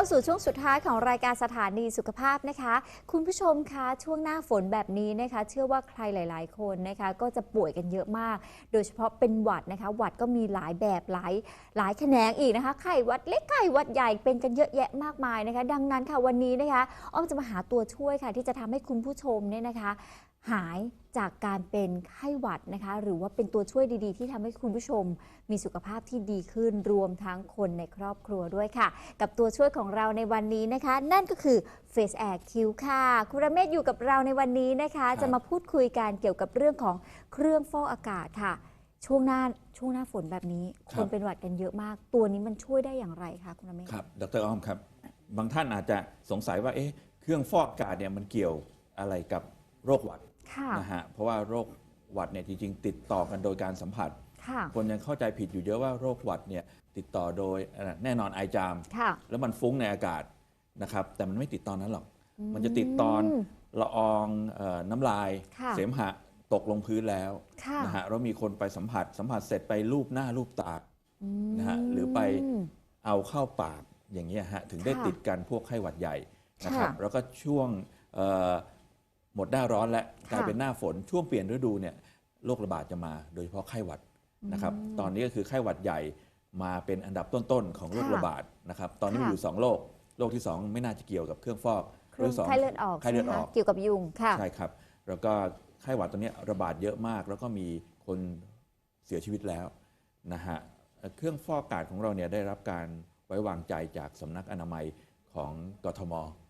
าสู่ช่วงสุดท้ายของรายการสถานีสุขภาพนะคะ คุณผู้ชมคะช่วงหน้าฝนแบบนี้นะคะ เชื่อว่าใครหลาย ๆ คนนะคะ ก็จะป่วยกันเยอะมาก โดยเฉพาะเป็นหวัดนะคะ หวัดก็มีหลายแบบหลายหลายแขนงอีกนะคะไข้หวัดเล็กไข้หวัดใหญ่เป็นกันเยอะแยะมากมายนะคะ ดังนั้นค่ะวันนี้นะคะ อ้อมจะมาหาตัวช่วยค่ะ ที่จะทำให้คุณผู้ชมเนี่ยนะคะ หายจากการเป็นไข้หวัดนะคะ หรือว่าเป็นตัวช่วยดีๆ ที่ทำให้คุณผู้ชมมีสุขภาพที่ดีขึ้นรวมทั้งคนในครอบครัวด้วยค่ะ กับตัวช่วยของเราในวันนี้นะคะ นั่นก็คือ Face Air Q ค่ะ คุณระเมศอยู่กับเราในวันนี้นะคะครับจะมาพูดคุยกันเกี่ยวกับเรื่องของเครื่องฟอกอากาศค่ะ ช่วงหน้าช่วงหน้าฝนแบบนี้ คนเป็นหวัดกันเยอะมาก ตัวนี้มันช่วยได้อย่างไรคะคุณระเมศครับดรอ้อมครับ บางท่านอาจจะสงสัยว่าเอ๊ะเครื่องฟอกอากาศเนี่ยมันเกี่ยวอะไรกับโรคหวัด ค่ะนะฮะเพราะว่าโรคหวัดเนี่ยจริงๆ ติดต่อกันโดยการสัมผัส ค่ะ คนยังเข้าใจผิดอยู่เยอะว่าโรคหวัดเนี่ยติดต่อโดยเอ่อแน่นอนไอจาม ค่ะ แล้วมันฟุ้งในอากาศนะครับ แต่มันไม่ติดตอนนั้นหรอก มันจะติดตอนละอองเออน้ำลาย ค่ะ เสมหะตกลงพื้นแล้วค่ะนะฮะแล้วมีคนไปสัมผัส สัมผัสเสร็จไปรูปหน้ารูปตานะฮะหรือไปมเอาเข้าปากอย่างนี้ยฮะถึงได้ค่ะติดกันพวกไข้หวัดใหญ่นะครับ ค่ะแล้วก็ช่วงเอ่อ หมดหน้าร้อนและกลายค่ะเป็นหน้าฝนช่วงเปลี่ยนฤดูเนี่ยโรคระบาดจะมาโดยเฉพาะไข้หวัดนะครับตอนนี้ก็คือไข้หวัดใหญ่มาเป็นอันดับต้นๆของโรคค่ะระบาดนะครับตอนนี้มีค่ะอยู่สองโรคโรคที่สองไม่น่าจะเกี่ยวกับเครื่องฟอกเครื่องที่สองไข้เลือดออกไข้เลือดใช่อไหมอกคะเกี่ยวกับยุงค่ะใช่ครับ แล้วก็ไข้หวัดตัวเนี้ยระบาดเยอะมาก แล้วก็มีคนเสียชีวิตแล้วนะฮะเอ่อเครื่องฟอกอากาศของเราเนี่ยได้รับการไว้วางใจจากสำนักอนามัยของกทมค่ะ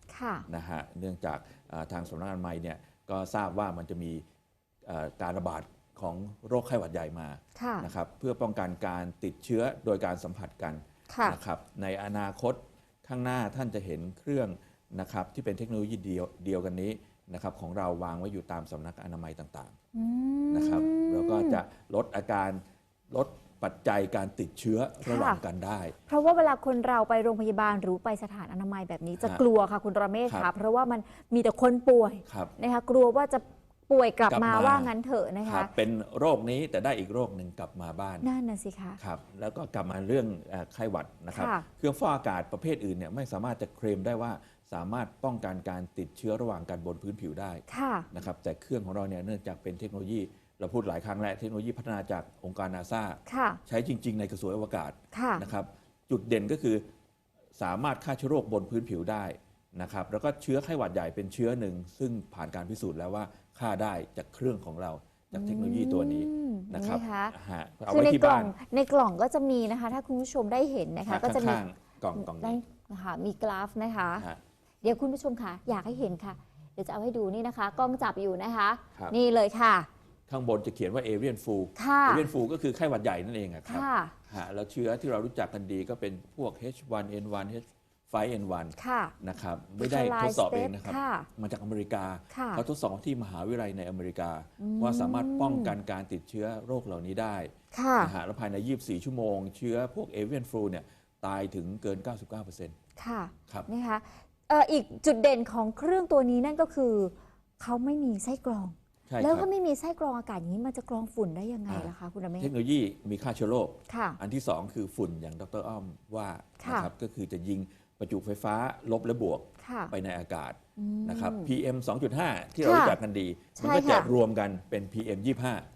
นะฮะเนื่องจากอ่าทางสำนักอนามัยเนี่ยก็ทราบว่ามันจะมีเอ่อการระบาดของโรคไข้หวัดใหญ่มาค่ะนะครับเพื่อป้องกันการติดเชื้อโดยการสัมผัสกันค่ะนะครับในอนาคตข้างหน้าท่านจะเห็นเครื่องนะครับที่เป็นเทคโนโลยีเดียวเดียวกันนี้นะครับของเราวางไว้อยู่ตามสำนักอนามัยต่างอืมๆนะครับแล้วก็จะลดอาการ ลดปัจจัยการติดเชื้อระหว่างกันได้ เพราะว่าเวลาคนเราไปโรงพยาบาลหรือไปสถานอนามัยแบบนี้จะฮะกลัวค่ะคุณรเมศครัค่ะบเพราะว่ามันมีแต่คนป่วยครับนะคะกลัวว่าจะป่วยกลับกลับมามาว่างั้นเถอะนะครัคะบเป็นโรคนี้แต่ได้อีกโรคหนึ่งกลับมาบ้านนั่นน่ะสิคะครับแล้วก็กลับมาเรื่องเอ่อไข้หวัดนะครับค่ะเครื่องฟอกอากาศประเภทอื่นเนี่ยไม่สามารถจะเคลมได้ว่าสามารถป้องกันการติดเชื้อระหว่างกันบนพื้นผิวได้ค่ะนะครับแต่เครื่องของเราเนี่ยเนื่องจากเป็นเทคโนโลยี เราพูดหลายครั้งแล้วเทคโนโลยีพัฒนาจากองค์การนาซาค่ะใช้จริง ๆ ในกระทรวงอวกาศค่ะนะครับ จุดเด่นก็คือสามารถฆ่าเชื้อโรคบนพื้นผิวได้นะครับ แล้วก็เชื้อไข้หวัดใหญ่เป็นเชื้อหนึ่ง ซึ่งผ่านการพิสูจน์แล้วว่าฆ่าได้จากเครื่องของเราจากเทคโนโลยีตัวนี้อืมนะครับเห็นไหมคะฮะเอาคือไว้ในที่กล่อบ้างนในกล่องก็จะมีนะคะ ถ้าคุณผู้ชมได้เห็นนะคะ ก็จะมีข้างๆกล่องกล่องได้นี้นะคะมีกราฟนะคะฮะเดี๋ยวคุณผู้ชมค่ะ อยากให้เห็นค่ะ เดี๋ยวจะเอาให้ดูนี่นะคะ กล้องจับอยู่นะคะครับนี่เลยค่ะ ข้างบนจะเขียนว่าเอเรียนฟูค่ะเอเรียนฟูก็คือไข้หวัดใหญ่นั่นเองอะครับค่ะฮะแล้วเชื้อที่เรารู้จักกันดีก็เป็นพวก H1N1 H5N1 ค่ะนะครับไม่ได้ทดสอบเองนะครับค่ะมาจากอเมริกาค่ะเขาทดสอบที่มหาวิทยาลัยในอเมริกา ว่าสามารถป้องกันการติดเชื้อโรคเหล่านี้ได้ค่ะนะฮะแล้วภายใน 24 ชั่วโมง เชื้อพวกเอเวียนฟลูเนี่ยตายถึงเกิน 99%ค่ะครับนะคะเอ่ออีกจุดเด่นของเครื่องตัวนี้นั่นก็คือ เขาไม่มีไส้กรองใช่ แล้วครัถ้าบไม่มีไส้กรองอากาศอย่างนี้มันจะกรองฝุ่นได้ยังไงอ่าล่ะคะคุณอเมศเทคโนโลยีมีฆ่าเชื้อโรคค่ะอันที่ 2 คือฝุ่นอย่างดรอ้อมว่าค่ะนะครับก็คือจะยิงประจุไฟฟ้าลบและบวกค่ะไปในอากาศอืมนะครับ PM 2.5 ที่เราค่ะรู้จักกันดีใช่มัก็จะค่ะรวมกันเป็น PM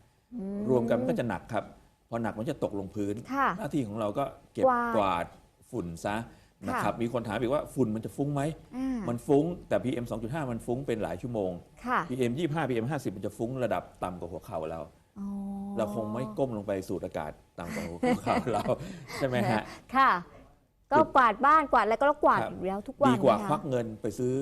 25 รวมกันมันก็จะหนักครับ พอหนักมันจะตกลงพื้นค่ะหน้าที่ของเราก็เก็บกวาดกวาดฝุ่นซะ นะครับมีคนถามอีกว่าฝุ่นมันจะฟุ้งไหมอ่ามันฟุ้งแต่ PM 2.5 มันฟุ้งเป็นหลายชั่วโมงค่ะ PM 25 PM 50 มันจะฟุ้งระดับต่ำกว่าหัวเข่าเราอ๋อเราคงไม่ก้มลงไปสูดอากาศต่ำกว่าหัวเข่าเรา ใช่ไหมฮะ ค่ะ ก็กวาดบ้านกวาดแล้วก็กวาดครับอยู่แล้วทุกวันดีกว่านะควัคะกเงินไปซื้อ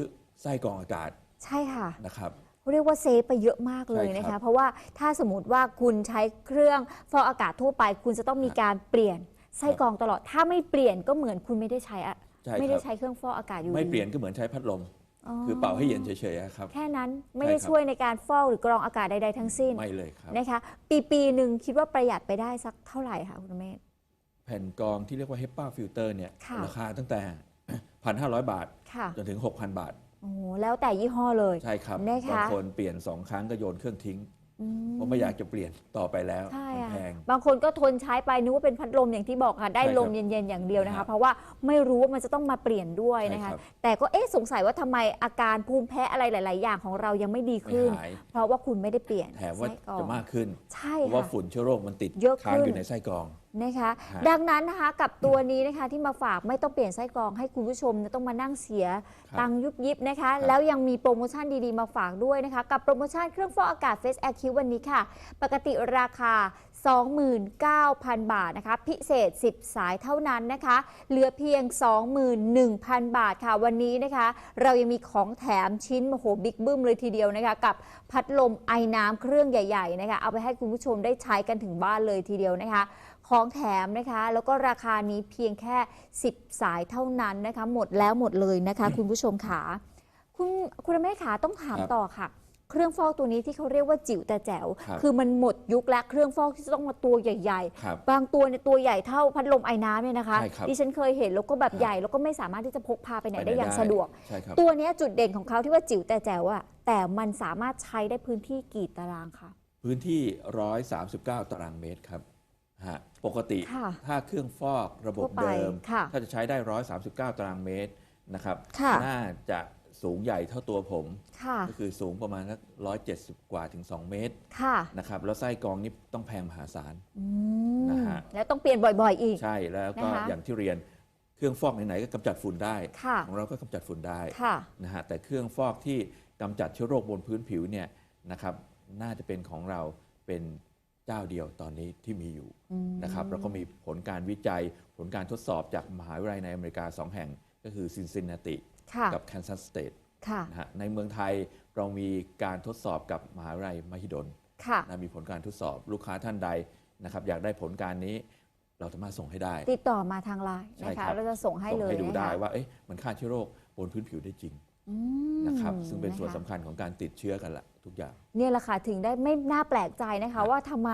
ไส้กรองอากาศ ใช่ค่ะนะครับเรียกว่าเซฟไปเยอะมากเลยใช่นะครัคะบเพราะว่าถ้าสมมติว่าคุณใช้เครื่องฟอกอากาศทั่วไป คุณจะต้องมีการเปลี่ยน ไส้กรองตลอด ถ้าไม่เปลี่ยนก็เหมือนคุณไม่ได้ใช้อะใช่ไม่คได้รับใช้เครื่องฟอกอากาศอยู่ไม่ดีเปลี่ยนก็เหมือนใช้พัดลมคือเป่าให้เย็นเฉยๆอะครับ แค่นั้นไม่ได้ใช่ครับ ช่วยในการฟอกหรือกรองอากาศใดๆทั้งสิ้นไม่เลยครับ นะคะ ปีปีหนึ่งคิดว่าประหยัดไปได้สักเท่าไหร่คะคุณเมธ แผ่นกรองที่เรียกว่า HEPA filter เนี่ยค่ะ ราคาตั้งแต่ 1,500 บาท ค่ะจนถึง 6,000 บาท โอ้โหแล้วแต่ยี่ห้อเลย ใช่ครับนะคะ บางคนเปลี่ยน 2 ครั้งก็โยนเครื่องทิ้ง อืมเพราะไม่อยากจะเปลี่ยนต่อไปแล้วใช่มันอะแพง บางคนก็ทนใช้ไปนึกว่าเป็นพัดลมอย่างที่บอกค่ะ ได้ใช่ครับลมเย็นๆอย่างเดียวนะครัคะ บเพราะว่าไม่รู้ว่ามันจะต้องมาเปลี่ยนด้วยนะคะ ใช่ครับ แต่ก็เอ๊ะสงสัยว่าทำไมอาการภูมิแพ้อะไรหลาย ๆ อย่างของเรายังไม่ดีไม่ขึ้น หาย เพราะว่าคุณไม่ได้เปลี่ยนแถมว่าไส้กรองจะมากขึ้น ใช่เพราะว่าค่ะ ฝุ่นเชื้อโรคมันติดเยอะค้างขึ้นอยู่ในไส้กรอง นะคะฮะดังนั้นนะคะกับตัวนี้นะคะที่มาฝากไม่ต้องเปลี่ยนไส้กรองให้คุณผู้ชมเนี่ยต้องมานั่งเสียครับตังค์ยุบยิบนะคะครับแล้วยังมีโปรโมชั่นดีๆ มาฝากด้วยนะคะ กับโปรโมชั่นเครื่องฟอกอากาศ Face Air Q วันนี้ค่ะ ปกติราคา 29,000 บาทนะคะ พิเศษ 10 สายเท่านั้นนะคะ เหลือเพียง 21,000 บาทค่ะวันนี้นะคะ เรายังมีของแถมชิ้นโอ้โหบิ๊กบึ้มเลยทีเดียวนะคะ กับพัดลมไอน้ำเครื่องใหญ่ ๆ นะคะ เอาไปให้คุณผู้ชมได้ใช้กันถึงบ้านเลยทีเดียวนะคะ ของแถมนะคะ แล้วก็ราคานี้เพียงแค่ 10 สายเท่านั้นนะคะ หมดแล้วหมดเลยนะคะ คุณผู้ชมขาคุณคุณแม่ขาต้องถามครับต่อค่ะ เครื่องฟอกตัวนี้ที่เขาเรียกว่าจิ๋วแต่แจ๋วครับคือมันหมดยุคแล้วเครื่องฟอกที่จะต้องมาตัวใหญ่ครับๆบางตัวเนี่ยตัวใหญ่เท่าพัดลมไอ้น้ำเนี่ยนะคะใช่ครับดิฉันเคยเห็นแล้วก็แบบครับใหญ่แล้วก็ไม่สามารถที่จะพกพาไปไหนไปไหนได้อย่างได้สะดวก ใช่ครับตัวเนี้ยจุดเด่นของเขาที่ว่าจิ๋วแต่แจ๋วอะแต่มันสามารถใช้ได้พื้นที่กี่ตารางคะพื้นที่ 139 ตารางเมตรครับ ฮะปกติค่ะถ้าเครื่องฟอกระบบทั่วไปเดิม ค่ะถ้าจะใช้ได้ 139 ตารางเมตรนะครับค่ะ น่าจะสูงใหญ่เท่าตัวผม ค่ะ ก็คือสูงประมาณสัก170 กว่าถึง 2 เมตรค่ะนะครับแล้วไส้กรองนี่ต้องแพงมหาศาล อืนะมฮะ แล้วต้องเปลี่ยนบ่อยๆ อีก ใช่แล้วก็นะคะ อย่างที่เรียนเครื่องฟอกไหนๆก็กำจัดฝุ่นได้ ค่ะ ของเราก็กำจัดฝุ่นได้ค่ะ นะฮะแต่เครื่องฟอกที่กำจัดเชื้อโรคบนพื้นผิวเนี่ยนะครับน่าจะเป็นของเราเป็น เจ้าเดียวตอนนี้ที่มีอยู่อืมนะครับแล้วก็มีผลการวิจัยผลการทดสอบจากมหาวิทยาลัยในอเมริกา 2 แห่งก็คือซินซินนาติค่ะกับแคนซัสสเตทค่ะนะฮะในเมืองไทยเรามีการทดสอบกับมหาวิทยาลัยมหิดลค่ะนะมีผลการทดสอบลูกค้าท่านใดนะครับอยากได้ผลการนี้เราสามารถส่งให้ได้ ติดต่อมาทางไลน์ใช่นะครัคะบเราจะส่งให้ส่งเลยให้ดูได้นะคะว่าเอ๊ะมันฆ่าเชื้อโรคบนพื้นผิวได้จริงอืมนะครับซึ่งเป็นส่วนนะคะสำคัญของการติดเชื้อกันละ ทุกอย่าง เนี่ยแหละค่ะถึงได้ไม่น่าแปลกใจนะคะ ว่าทำไม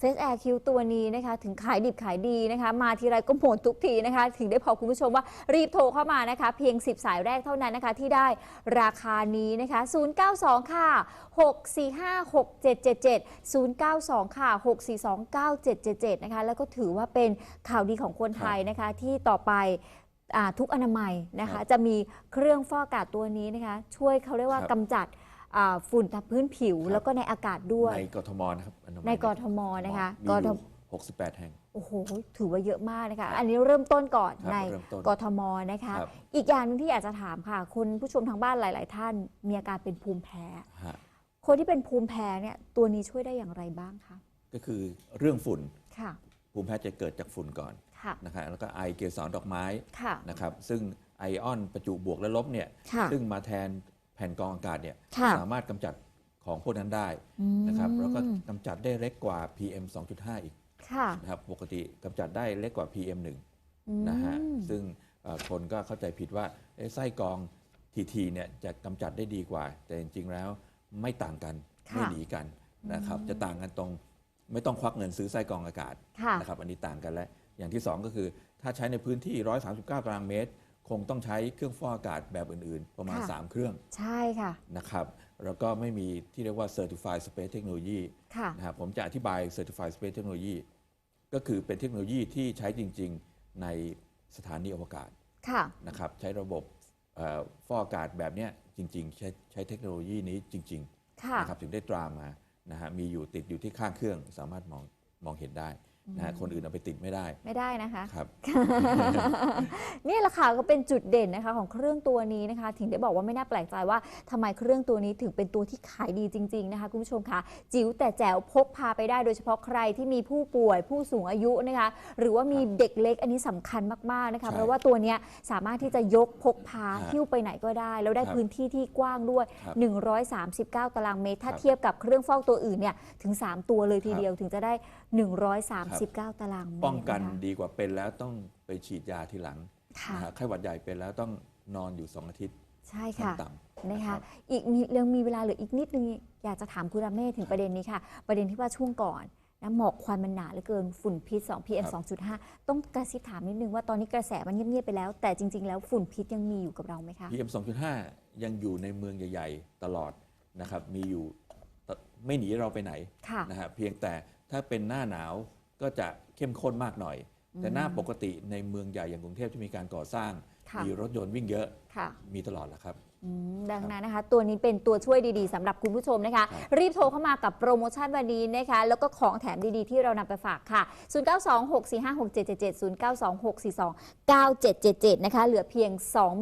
Face Air Q ตัวนี้นะคะ ถึงขายดิบขายดีนะคะ มาทีไรก็หมดทุกทีนะคะ ถึงได้บอกคุณผู้ชมว่ารีบโทรเข้ามานะคะ เพียง 10 สายแรกเท่านั้นนะคะ ที่ได้ราคานี้นะคะ 092 ค่ะ 645 6777 092 ค่ะ 642 9777 นะคะ แล้วก็ถือว่าเป็นข่าวดีของคนไทยนะคะ ที่ต่อไปอ่าทุกอนามัยนะครัคะ บจะมีเครื่องฟอกอากาศตัวนี้นะคะ ช่วยเขาเรียกว่าครับ กำจัดอ่า ฝุ่นทางพื้นผิวครับแล้วก็ในอากาศด้วย ในกทมนะครับอนามัยในกทมนะคะมีกอทยู่ม68 แห่ง โอ้โห ถือว่าเยอะมากนะคะ อันนี้เริ่มต้นก่อนครับในเริ่มต้นกทมนะคะ ครับ อีกอย่างหนึงที่อยากจะถามค่ะ คุณผู้ชมทางบ้านหลาย ๆ ท่าน มีอาการเป็นภูมิแพ้ ฮะคนที่เป็นภูมิแพ้เนี่ยตัวนี้ช่วยได้อย่างไรบ้างคะ ก็คือเรื่องฝุ่นค่ะ ภูมิแพ้จะเกิดจากฝุ่นก่อนค่ะ นะครับแล้วก็ไอเกสรดอกไม้ค่ะ นะครับซึ่งไอออนประจุบวกและลบเนี่ยค่ะ ซึ่งมาแทน แผ่นกรองอากาศเนี่ยค่ะสามารถกำจัดของพวกนั้นได้อืมนะครับแล้วก็กำจัดได้เล็กกว่า PM 2.5 อีกค่ะนะครับปกติกำจัดได้เล็กกว่า PM 1อืมนะฮะซึ่งเอ่อคนก็เข้าใจผิดว่าเอ๊ะไส้กรองทีทีเนี่ยจะกำจัดได้ดีกว่า แต่จริงๆแล้วไม่ต่างกันค่ะไม่หนีกันนะครับจะต่างกันตรงไม่ต้องควักเงินซื้อไส้กรองอากาศ ค่ะ นะครับอันนี้ต่างกันแล้ว อย่างที่ 2 ก็คือ ถ้าใช้ในพื้นที่ 139 ตารางเมตร คงต้องใช้เครื่องฟอกอากาศแบบอื่นๆ ประมาณ ค่ะ 3 เครื่องใช่ค่ะ นะครับ แล้วก็ไม่มีที่เรียกว่า Certified Space Technology ค่ะ นะครับผมจะอธิบาย Certified Space Technology ก็คือเป็นเทคโนโลยีที่ใช้จริง ๆ ในสถานีอวกาศค่ะ นะครับ ใช้ระบบเอ่อฟอกอากาศแบบเนี้ยจริง ๆ ใช้ใช้เทคโนโลยีนี้จริงค่ะ ๆนะครับถึงได้ตรามานะฮะมีอยู่ติดอยู่ที่ข้างเครื่องสามารถมองมองเห็นได้ นะฮะคนอื่นเอาไปติดไม่ได้ไม่ได้นะคะ ครับ นี่แหละค่ะก็เป็นจุดเด่นนะคะของเครื่องตัวนี้นะคะ ถึงได้บอกว่าไม่น่าแปลกใจว่าทำไมเครื่องตัวนี้ถึงเป็นตัวที่ขายดีจริง ๆนะคะ คุณผู้ชมคะจิ๋วแต่แจ๋วพกพาไปได้โดยเฉพาะใครที่มีผู้ป่วยผู้สูงอายุนะคะ หรือว่ามีเด็กเล็กอันนี้สำคัญมากๆนะคะ ใช่เพราะว่าตัวเนี้ยสามารถที่จะยกพกพาฮะหิ้วไปไหนก็ได้ แล้วได้ครับพื้นที่ที่กว้างด้วย ครับ139 ตารางเมตร ถ้าครับเทียบกับเครื่องฟอกตัวอื่นเนี่ยถึง 3 ตัวเลยทีครับเดียวถึงจะได้ 139ตารางเมตรป้องกันนะคะ ดีกว่าเป็นแล้วต้องไปฉีดยาทีหลังค่ะ นะฮะไข้หวัดใหญ่เป็นแล้วต้องนอนอยู่ 2 อาทิตย์ใช่ค่ะ ต่ำๆนะรัคะบ อีกมียังมีเวลาเหลืออีกนิดนึงอยากจะถามคุณรามเมฆถึงประเด็นนี้ค่ะ ประเด็นที่ว่าช่วงก่อนนะหมอกควันมันหนาเหลือเกินฝุ่นพิษ2 PM 2.5 ต้องกระซิบถามนิดนึงว่าตอนนี้กระแสมันเงียบๆไปแล้ว แต่จริง ๆ แล้วฝุ่นพิษยังมีอยู่กับเราไหมคะ PM 2.5 ยังอยู่ในเมืองใหญ่ๆ ตลอดนะครับ มีอยู่ไม่หนีเราไปไหนค่ะ นะฮะเพียงแต่ถ้าเป็นหน้าหนาว ก็จะเข้มข้นมากหน่อย แต่หน้าปกติในเมืองใหญ่อย่างกรุงเทพที่มีการก่อสร้างค่ะ มีรถยนต์วิ่งเยอะค่ะมีตลอดแหละครับอืมดังนั้นนะคะ ตัวนี้เป็นตัวช่วยดีๆสำหรับคุณผู้ชมนะคะครับรีบโทรเข้ามากับโปรโมชั่นวันนี้นะคะ แล้วก็ของแถมดีๆ ที่เรานำไปฝากค่ะ 0926456777 0924297777 นะคะ เหลือเพียง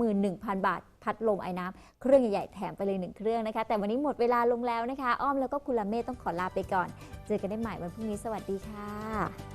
21,000 บาท พัดลมไอ้น้ำเครื่องใหญ่ๆ แถมไปเลยหนึ่งเครื่องนะคะ แต่วันนี้หมดเวลาลงแล้วนะคะ อ้อมแล้วก็คุณละเมธต้องขอลาไปก่อน เจอกันได้ใหม่วันพรุ่งนี้สวัสดีค่ะ